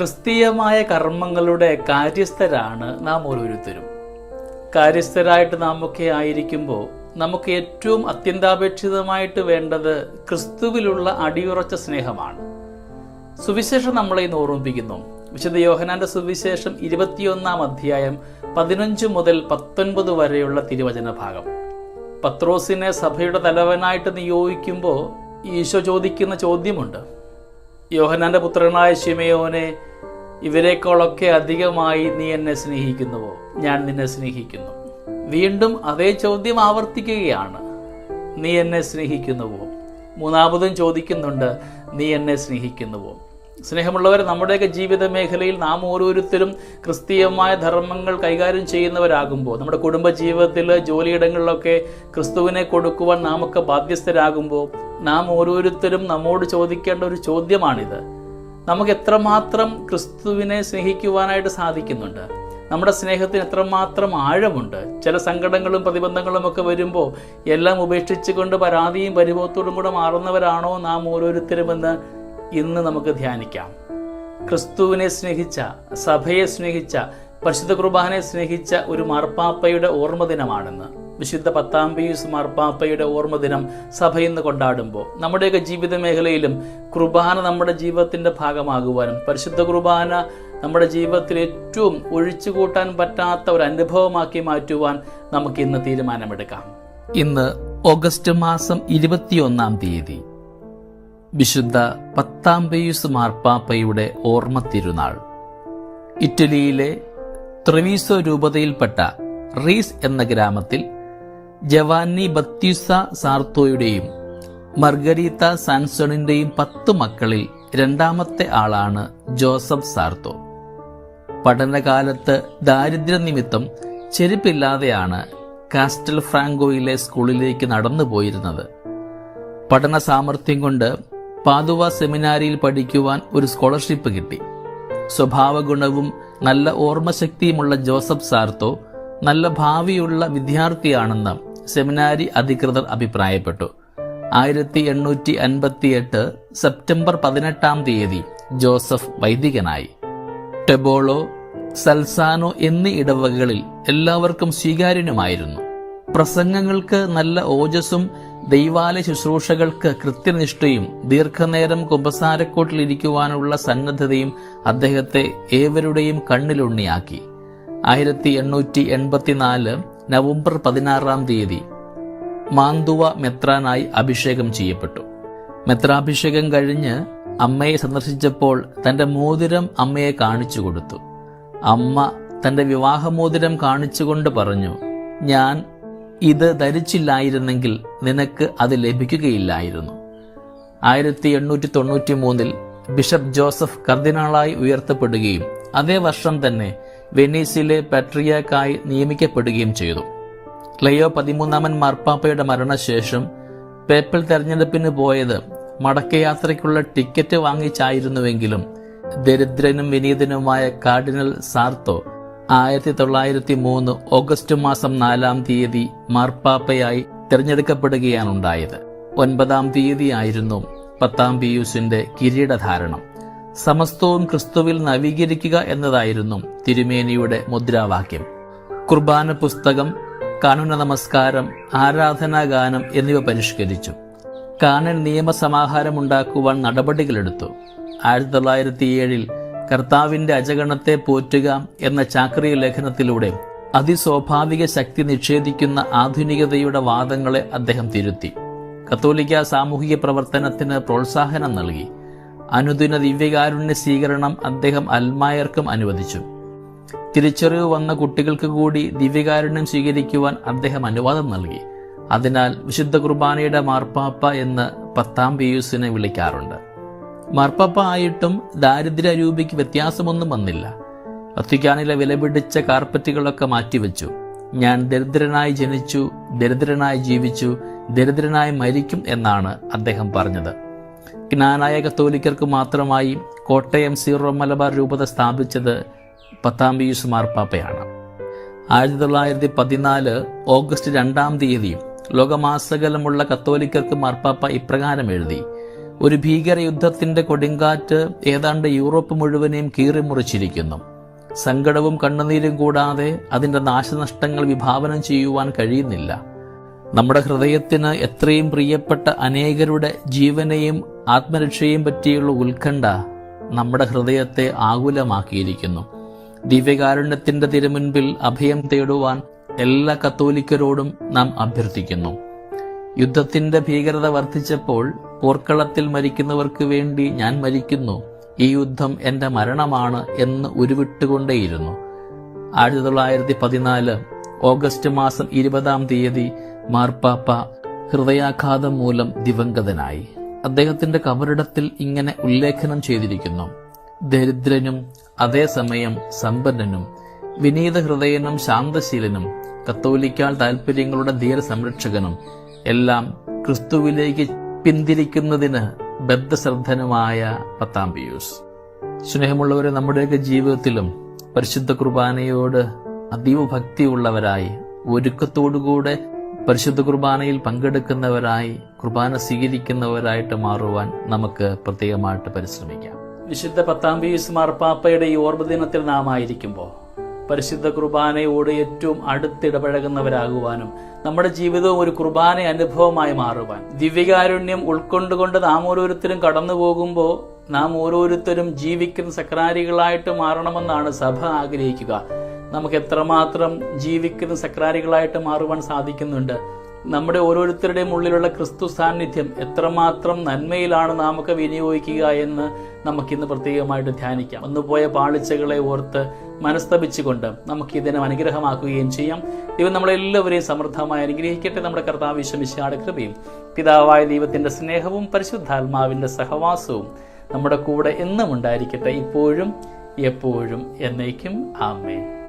ക്രിസ്തീയമായ കർമ്മങ്ങളുടെ കാര്യസ്ഥരാണ് നാം ഓരോരുത്തരും. കാര്യസ്ഥരായിട്ട് നാം ഒക്കെ ആയിരിക്കുമ്പോൾ നമുക്ക് ഏറ്റവും അത്യന്താപേക്ഷിതമായിട്ട് വേണ്ടത് ക്രിസ്തുവിലുള്ള അടിയുറച്ച സ്നേഹമാണ്. സുവിശേഷം നമ്മളെ ഇന്ന് ഓർമ്മിപ്പിക്കുന്നു. വിശുദ്ധ യോഹനാന്റെ സുവിശേഷം ഇരുപത്തിയൊന്നാം അധ്യായം പതിനഞ്ച് മുതൽ പത്തൊൻപത് വരെയുള്ള തിരുവചന ഭാഗം. പത്രോസിനെ സഭയുടെ തലവനായിട്ട് നിയോഗിക്കുമ്പോൾ ഈശോ ചോദിക്കുന്ന ചോദ്യമുണ്ട്. യോഹനാന്റെ പുത്രനായ ശിമയോനെ ഇവരെക്കാളൊക്കെ അധികമായി നീ എന്നെ സ്നേഹിക്കുന്നുവോ? ഞാൻ നിന്നെ സ്നേഹിക്കുന്നു. വീണ്ടും അതേ ചോദ്യം ആവർത്തിക്കുകയാണ്. നീ എന്നെ സ്നേഹിക്കുന്നുവോ? മൂന്നാമതും ചോദിക്കുന്നുണ്ട് നീ എന്നെ സ്നേഹിക്കുന്നുവോ? സ്നേഹമുള്ളവർ നമ്മുടെയൊക്കെ ജീവിത മേഖലയിൽ നാം ഓരോരുത്തരും ക്രിസ്തീയമായ ധർമ്മങ്ങൾ കൈകാര്യം ചെയ്യുന്നവരാകുമ്പോൾ നമ്മുടെ കുടുംബ ജീവിതത്തിൽ ജോലിയിടങ്ങളിലൊക്കെ ക്രിസ്തുവിനെ കൊടുക്കുവാൻ നാമൊക്കെ ബാധ്യസ്ഥരാകുമ്പോൾ നാം ഓരോരുത്തരും നമ്മോട് ചോദിക്കേണ്ട ഒരു ചോദ്യമാണിത്. നമുക്ക് എത്രമാത്രം ക്രിസ്തുവിനെ സ്നേഹിക്കുവാനായിട്ട് സാധിക്കുന്നുണ്ട്? നമ്മുടെ സ്നേഹത്തിന് എത്രമാത്രം ആഴമുണ്ട്? ചില സങ്കടങ്ങളും പ്രതിബന്ധങ്ങളും ഒക്കെ വരുമ്പോൾ എല്ലാം ഉപേക്ഷിച്ചുകൊണ്ട് പരാതിയും പരിഭവത്തോടും കൂടെ മാറുന്നവരാണോ നാം ഓരോരുത്തരുമെന്ന് ഇന്ന് നമുക്ക് ധ്യാനിക്കാം. ക്രിസ്തുവിനെ സ്നേഹിച്ച സഭയെ സ്നേഹിച്ച പരിശുദ്ധ കുർബാനെ സ്നേഹിച്ച ഒരു മാർപ്പാപ്പയുടെ ഓർമ്മ ദിനമാണെന്ന്. വിശുദ്ധ പത്താം പീയൂസ് മാർപ്പാപ്പയുടെ ഓർമ്മ ദിനം ഇന്ന് കൊണ്ടാടുമ്പോൾ നമ്മുടെയൊക്കെ ജീവിത മേഖലയിലും കുർബാന നമ്മുടെ ജീവിതത്തിന്റെ ഭാഗമാകുവാനും പരിശുദ്ധ കുർബാന നമ്മുടെ ജീവിതത്തിൽ ഏറ്റവും ഒഴിച്ചുകൂട്ടാൻ പറ്റാത്ത ഒരു അനുഭവമാക്കി മാറ്റുവാൻ നമുക്ക് ഇന്ന് തീരുമാനമെടുക്കാം. ഇന്ന് ഓഗസ്റ്റ് മാസം ഇരുപത്തിയൊന്നാം തീയതി വിശുദ്ധ പത്താം പേയുസ് മാർപ്പാപ്പയുടെ ഓർമ്മ തിരുനാൾ. ഇറ്റലിയിലെ ത്രിവീസോ രൂപതയിൽപ്പെട്ട റീസ് എന്ന ഗ്രാമത്തിൽ ജവാനി ബത്യുസ സാർത്തോയുടെയും മർഗരീത്ത സാൻസണിന്റെയും പത്ത് മക്കളിൽ രണ്ടാമത്തെ ആളാണ് ജോസഫ് സാർത്തോ. പഠനകാലത്ത് ദാരിദ്ര്യനിമിത്തം ചെരുപ്പില്ലാതെയാണ് കാസ്റ്റൽ ഫ്രാങ്കോയിലെ സ്കൂളിലേക്ക് നടന്നു പോയിരുന്നത്. പഠന സാമർഥ്യം കൊണ്ട് പാതുവ സെമിനാരിയിൽ പഠിക്കുവാൻ ഒരു സ്കോളർഷിപ്പ് കിട്ടി. സ്വഭാവ ഗുണവും നല്ല ഓർമ്മശക്തിയുമുള്ള ജോസഫ് സാർത്തോ നല്ല ഭാവിയുള്ള വിദ്യാർത്ഥിയാണെന്ന് സെമിനാരി അധികൃതർ അഭിപ്രായപ്പെട്ടു. ആയിരത്തി എണ്ണൂറ്റി അൻപത്തിയെട്ട് സെപ്റ്റംബർ പതിനെട്ടാം തീയതി ജോസഫ് വൈദികനായി. ടെബോളോ സൽസാനോ എന്നീ ഇടവകകളിൽ എല്ലാവർക്കും സ്വീകാര്യനുമായിരുന്നു. പ്രസംഗങ്ങൾക്ക് നല്ല ഓജസ്സും ദൈവാലയ ശുശ്രൂഷകൾക്ക് കൃത്യനിഷ്ഠയും ദീർഘനേരം കുമ്പസാരക്കോട്ടിലിരിക്കുവാനുള്ള സന്നദ്ധതയും അദ്ദേഹത്തെ ഏവരുടെയും കണ്ണിലുണ്ണിയാക്കി. ആയിരത്തി എണ്ണൂറ്റി എൺപത്തിനാല് നവംബർ പതിനാറാം തീയതി മാന്തുവ മെത്രാനായി അഭിഷേകം ചെയ്യപ്പെട്ടു. മെത്രാഭിഷേകം കഴിഞ്ഞ് അമ്മയെ സന്ദർശിച്ചപ്പോൾ തന്റെ മോതിരം അമ്മയെ കാണിച്ചു കൊടുത്തു. അമ്മ തന്റെ വിവാഹമോതിരം കാണിച്ചുകൊണ്ട് പറഞ്ഞു ഞാൻ ഇത് ധരിച്ചില്ലായിരുന്നെങ്കിൽ നിനക്ക് അത് ലഭിക്കുകയില്ലായിരുന്നു. ആയിരത്തി എണ്ണൂറ്റി തൊണ്ണൂറ്റി മൂന്നിൽ ബിഷപ്പ് ജോസഫ് കർദിനാളായി ഉയർത്തപ്പെടുകയും അതേ വർഷം തന്നെ വെനീസിലെ പാട്രിയാക്കായി നിയമിക്കപ്പെടുകയും ചെയ്തു. ലയോ പതിമൂന്നാമൻ മാർപ്പാപ്പയുടെ മരണശേഷം പേപ്പൽ തെരഞ്ഞെടുപ്പിന് പോയത് മടക്കയാത്രയ്ക്കുള്ള ടിക്കറ്റ് വാങ്ങിച്ചായിരുന്നുവെങ്കിലും ദരിദ്രനും വിനീതനുമായ കാർഡിനൽ സാർത്തോ ആയിരത്തി തൊള്ളായിരത്തി മൂന്ന് ഓഗസ്റ്റ് മാസം നാലാം തീയതി മാർപ്പാപ്പയായി തിരഞ്ഞെടുക്കപ്പെടുകയാണുണ്ടായത്. ഒൻപതാം തീയതിയായിരുന്നു പത്താം പിയൂസിന്റെ കിരീടധാരണം. സമസ്തവും ക്രിസ്തുവിൽ നവീകരിക്കുക എന്നതായിരുന്നു തിരുമേനിയുടെ മുദ്രാവാക്യം. കുർബാന പുസ്തകം കാനുന നമസ്കാരം ആരാധനാഗാനം എന്നിവ പരിഷ്കരിച്ചു. കാനൻ നിയമസമാഹാരമുണ്ടാക്കുവാൻ നടപടികളെടുത്തു. ആയിരത്തി തൊള്ളായിരത്തി ഏഴിൽ കർത്താവിന്റെ അജഗണത്തെ പോറ്റുക എന്ന ചാക്രിയ ലേഖനത്തിലൂടെ അതിസ്വാഭാവിക ശക്തി നിഷേധിക്കുന്ന ആധുനികതയുടെ വാദങ്ങളെ അദ്ദേഹം തിരുത്തി. കത്തോലിക്ക സാമൂഹിക പ്രവർത്തനത്തിന് പ്രോത്സാഹനം നൽകി. അനുദിന ദിവ്യകാരുണ്യ സ്വീകരണം അദ്ദേഹം അൽമായർക്കും അനുവദിച്ചു. തിരിച്ചറിവ് വന്ന കുട്ടികൾക്ക് കൂടി ദിവ്യകാരുണ്യം സ്വീകരിക്കുവാൻ അദ്ദേഹം അനുവാദം നൽകി. അതിനാൽ വിശുദ്ധ കുർബാനയുടെ മാർപ്പാപ്പ എന്ന് പത്താം പിയൂസിനെ വിളിക്കാറുണ്ട്. മാർപ്പാപ്പ ആയിട്ടും ദാരിദ്ര്യ രൂപയ്ക്ക് വ്യത്യാസമൊന്നും വന്നില്ല. വത്തിക്കാനിലെ വിലപിടിച്ച കാർപ്പറ്റുകളൊക്കെ മാറ്റിവെച്ചു. ഞാൻ ദരിദ്രനായി ജനിച്ചു ദരിദ്രനായി ജീവിച്ചു ദരിദ്രനായി മരിക്കും എന്നാണ് അദ്ദേഹം പറഞ്ഞത്. ജ്ഞാനായ കത്തോലിക്കർക്ക് മാത്രമായി കോട്ടയം സീറോ മലബാർ രൂപത സ്ഥാപിച്ചത് പത്താം പിയൂസ് മാർപ്പാപ്പയാണ്. ആയിരത്തി തൊള്ളായിരത്തി പതിനാല് ഓഗസ്റ്റ് രണ്ടാം തീയതി ലോകമാസകലമുള്ള കത്തോലിക്കർക്ക് മാർപ്പാപ്പ ഇപ്രകാരം എഴുതി ഒരു ഭീകര യുദ്ധത്തിന്റെ കൊടുങ്കാറ്റ് ഏതാണ്ട് യൂറോപ്പ് മുഴുവനെയും കീറിമുറിച്ചിരിക്കുന്നു. സങ്കടവും കണ്ണുനീരും കൂടാതെ അതിന്റെ നാശനഷ്ടങ്ങൾ വിഭാവനം ചെയ്യുവാൻ കഴിയുന്നില്ല. നമ്മുടെ ഹൃദയത്തിന് എത്രയും പ്രിയപ്പെട്ട അനേകരുടെ ജീവനെയും ആത്മരക്ഷയെയും പറ്റിയുള്ള ഉത്കണ്ഠ നമ്മുടെ ഹൃദയത്തെ ആകുലമാക്കിയിരിക്കുന്നു. ദിവ്യകാരുണ്യത്തിന്റെ തിരുമുൻപിൽ അഭയം തേടുവാൻ എല്ലാ കത്തോലിക്കരോടും നാം അഭ്യർത്ഥിക്കുന്നു. യുദ്ധത്തിന്റെ ഭീകരത വർദ്ധിച്ചപ്പോൾ പോർക്കളത്തിൽ മരിക്കുന്നവർക്ക് വേണ്ടി ഞാൻ മരിക്കുന്നു. ഈ യുദ്ധം എന്റെ മരണമാണ് എന്ന് ഉരുവിട്ടുകൊണ്ടേയിരുന്നു. ആയിരത്തി തൊള്ളായിരത്തി പതിനാല് ഓഗസ്റ്റ് മാസം ഇരുപതാം തീയതി മാർപ്പാപ്പ ഹൃദയാഘാതം മൂലം ദിവംഗതനായി. അദ്ദേഹത്തിന്റെ കബറിടത്തിൽ ഇങ്ങനെ ഉല്ലേഖനം ചെയ്തിരിക്കുന്നു. ദരിദ്രനും അതേസമയം സമ്പന്നനും വിനീത ഹൃദയനും ശാന്തശീലനും കത്തോലിക്കാൽ താൽപര്യങ്ങളുടെ ധീരസംരക്ഷകനും എല്ലാം ക്രിസ്തുവിലേക്ക് പിന്തിരിക്കുന്നതിന് ബദ്ധശ്രദ്ധനുമായ പത്താം പിയൂസ്. സ്നേഹമുള്ളവരെ നമ്മുടെയൊക്കെ ജീവിതത്തിലും പരിശുദ്ധ കുർബാനയോട് അതീവ ഭക്തിയുള്ളവരായി ഒരുക്കത്തോടുകൂടെ പരിശുദ്ധ കുർബാനയിൽ പങ്കെടുക്കുന്നവരായി കുർബാന സ്വീകരിക്കുന്നവരായിട്ട് മാറുവാൻ നമുക്ക് പ്രത്യേകമായിട്ട് പരിശ്രമിക്കാം. വിശുദ്ധ പത്താം പീസ് മാർപ്പാപ്പയുടെ ഈ ഓർമ്മ ദിനത്തിൽ നാം ആയിരിക്കുമ്പോൾ പരിശുദ്ധ കുർബാനയോട് ഏറ്റവും അടുത്തിടപഴകുന്നവരാകുവാനും നമ്മുടെ ജീവിതവും ഒരു കുർബാന അനുഭവമായി മാറുവാൻ. ദിവ്യകാരുണ്യം ഉൾക്കൊണ്ടുകൊണ്ട് നാം ഓരോരുത്തരും കടന്നു പോകുമ്പോൾ നാം ഓരോരുത്തരും ജീവിക്കുന്ന സക്രാരികളായിട്ട് മാറണമെന്നാണ് സഭ ആഗ്രഹിക്കുക. നമുക്ക് എത്രമാത്രം ജീവിക്കുന്ന സക്രാരികളായിട്ട് മാറുവാൻ സാധിക്കുന്നുണ്ട്. നമ്മുടെ ഓരോരുത്തരുടെയും ഉള്ളിലുള്ള ക്രിസ്തു സാന്നിധ്യം എത്രമാത്രം നന്മയിലാണ് നാമൊക്കെ വിനിയോഗിക്കുക എന്ന് നമുക്കിന്ന് പ്രത്യേകമായിട്ട് ധ്യാനിക്കാം. വന്നുപോയ പാളിച്ചകളെ ഓർത്ത് മനസ്തപിച്ചുകൊണ്ട് നമുക്ക് ഇതിനെ അനുഗ്രഹമാക്കുകയും ചെയ്യാം. ദൈവം നമ്മളെല്ലാവരെയും സമൃദ്ധമായി അനുഗ്രഹിക്കട്ടെ. നമ്മുടെ കർത്താവ് വിശ്വമിശാട് കൃപയും പിതാവായ ദൈവത്തിന്റെ സ്നേഹവും പരിശുദ്ധാത്മാവിന്റെ സഹവാസവും നമ്മുടെ കൂടെ എന്നും ഉണ്ടായിരിക്കട്ടെ. ഇപ്പോഴും എപ്പോഴും എന്നേക്കും. ആമേൻ.